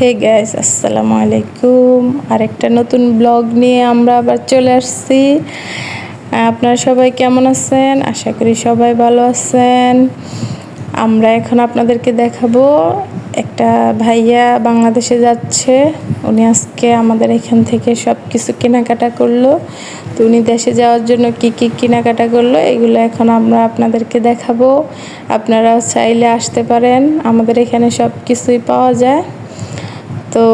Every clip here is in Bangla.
হে গ্যাস আসসালামু আলাইকুম আরেকটা নতুন ব্লগ নিয়ে আমরা আবার চলে আসছি। আপনারা সবাই কেমন আছেন? আশা করি সবাই ভালো আছেন। আমরা এখন আপনাদেরকে দেখাবো। একটা ভাইয়া বাংলাদেশে যাচ্ছে। উনি আজকে আমাদের এখান থেকে সব কিছু কেনাকাটা করল। তো উনি দেশে যাওয়ার জন্য কি কি কেনাকাটা করল, এগুলো এখন আমরা আপনাদেরকে দেখাবো। আপনারাও চাইলে আসতে পারেন। আমাদের এখানে সব কিছুই পাওয়া যায়। তো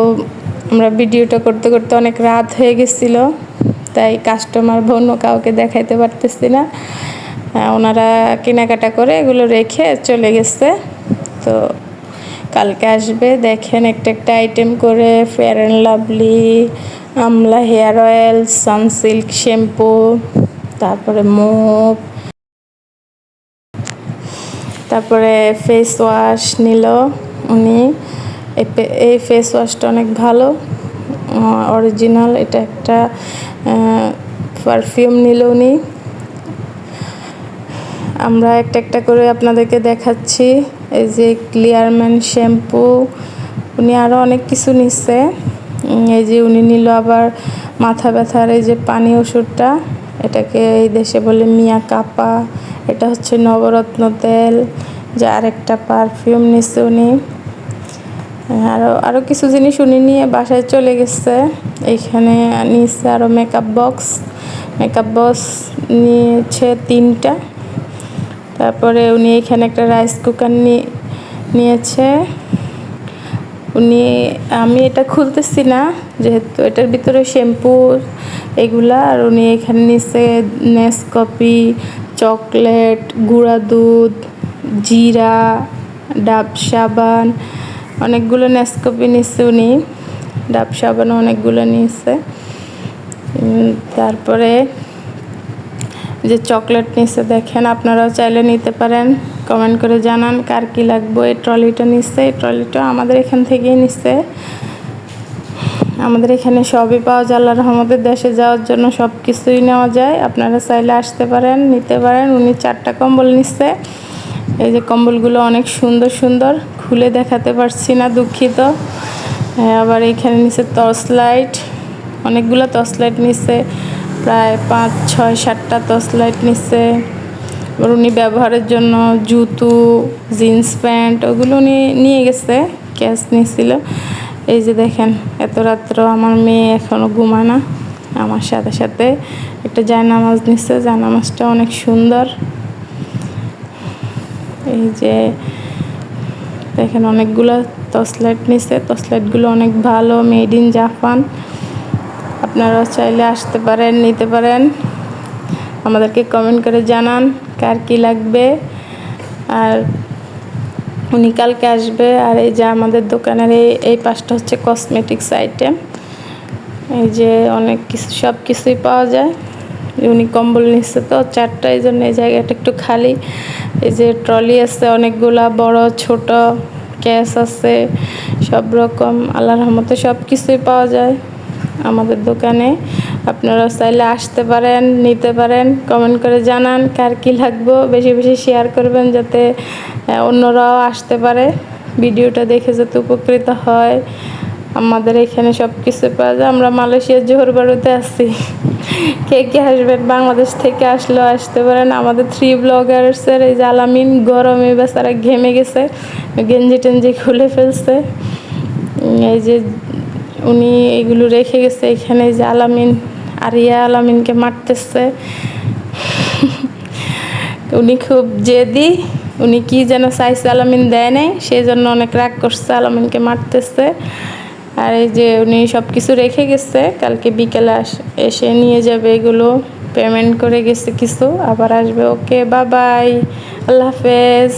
আমরা ভিডিওটা করতে করতে অনেক রাত হয়ে গেছিল, তাই কাস্টমার অন্য কাউকে দেখাইতে পারতেছি না। ওনারা কেনাকাটা করে এগুলো রেখে চলে গেছে। তো কালকে আসবে, দেখেন একটা একটা আইটেম করে fair and lovely Amla hair oil Sunsilk shampoo তারপরে মুভ তারপরে ফেস ওয়াশ নিল উনি। এই ফেস ওয়াশটা অনেক ভালো অরিজিনাল এটা একটা পারফিউম নিল উনি। আমরা একটা একটা করে আপনাদেরকে দেখাচ্ছি, এই যে ক্লিয়ারম্যান শ্যাম্পু উনি আরও অনেক কিছু নিচ্ছে এই যে উনি নিল আবার মাথা ব্যথার এই যে পানি ওষুধটা, এটাকে এই দেশে বলে মিয়া কাপা, এটা হচ্ছে নবরত্ন তেল, যে আরেকটা পারফিউম নিচ্ছে উনি। আরও আরও কিছু জিনিস উনি নিয়ে বাসায় চলে গেছে। এইখানে নিচ্ছে আরও মেকআপ বক্স মেকআপ বক্স নিয়েছে তিনটা। তারপরে উনি এখানে একটা রাইস কুকার নিয়েছে। উনি, আমি এটা খুলতেছি না, যেহেতু এটার ভিতরে শ্যাম্পু এগুলা, আর উনি এখানে নিচ্ছে নেসকপি চকলেট গুঁড়া দুধ, জিরা, ডাব সাবান অনেকগুলো নেসকপি নিচ্ছে উনি। ডাব সাবানও অনেকগুলো নিয়েছে তারপরে যে চকলেট নিচ্ছে দেখেন, আপনারাও চাইলে নিতে পারেন। কমেন্ট করে জানান কার কী লাগবে। এই ট্রলিটা নিচ্ছে এই ট্রলিটা আমাদের এখান থেকেই নিচ্ছে আমাদের এখানে সবই পাওয়া যায় আল্লাহ রহমদের দেশে যাওয়ার জন্য সব কিছুই নেওয়া যায়। আপনারা চাইলে আসতে পারেন, নিতে পারেন। উনি চারটা কম্বল নিচ্ছে এই যে কম্বলগুলো অনেক সুন্দর সুন্দর। খুলে দেখাতে পারছি না দুঃখিত। হ্যাঁ, আবার এখানে নিচে টর্চ লাইট। অনেকগুলো টর্চ লাইট নিচ্ছে প্রায় পাঁচ ছয় সাতটা টর্চ লাইট নিচ্ছে এবার উনি ব্যবহারের জন্য জুতো জিন্স প্যান্ট ওগুলো উনি নিয়ে গেছে ক্যাশ নিয়েছিল। এই যে দেখেন এত রাত্র আমার মেয়ে এখনও ঘুমায় না। আমার সাথে সাথে একটা জায়নামাজ নিচ্ছে জায়নামাজটা অনেক সুন্দর। এই যে দেখেন অনেকগুলো তসলাইট নিছে। তসলাইটগুলো অনেক ভালো মেড ইন জাপান আপনারাও চাইলে আসতে পারেন, নিতে পারেন। আমাদেরকে কমেন্ট করে জানান, কার কী লাগবে। আর উনি কালকে আসবে, আর এই যে আমাদের দোকানের এই এই পাশটা হচ্ছে কসমেটিক্স আইটেম এই যে অনেক কিছু, সব কিছুই পাওয়া যায়। উনি কম্বল নিচ্ছে তো, চারটা, এই জন্য এই জায়গাটা একটু খালি। এই যে ট্রলি আছে, অনেকগুলা বড়, ছোট ক্যাশ আছে, সব রকম আল্লাহ রহমতে সব কিছুই পাওয়া যায় আমাদের দোকানে। আপনারা চাইলে আসতে পারেন, নিতে পারেন কমেন্ট করে জানান কার কী লাগবো। বেশি বেশি শেয়ার করবেন যাতে অন্যরাও আসতে পারে। ভিডিওটা দেখে যাতে উপকৃত হয়। আমাদের এখানে সব কিছু পাওয়া যায়। আমরা মালয়েশিয়ার জোহর বাড়িতে আসছি কে কে আসবেন? বাংলাদেশ থেকে আসলেও আসতে পারেন। আমাদের থ্রি ব্লগার্সের এই যে আলামিন গরমে বেচারা ঘেমে গেছে, গেঞ্জি টেঞ্জি খুলে ফেলছে। এই যে উনি এগুলো রেখে গেছে। এখানে যে আলামিন, আরিয়া আলামিনকে মারতেছে। উনি খুব জেদি। উনি কি যেন চাইছে আলামিন দেয় নাই সেই জন্য অনেক রাগ করছে, আলামিনকে মারতেছে। আর এই যে উনি সব কিছু রেখে গেছে, কালকে বিকেলে এসে নিয়ে যাবে এগুলো পেমেন্ট করে গেছে কিছু, আবার আসবে ওকে বাবাই আল্লাহ হাফেজ।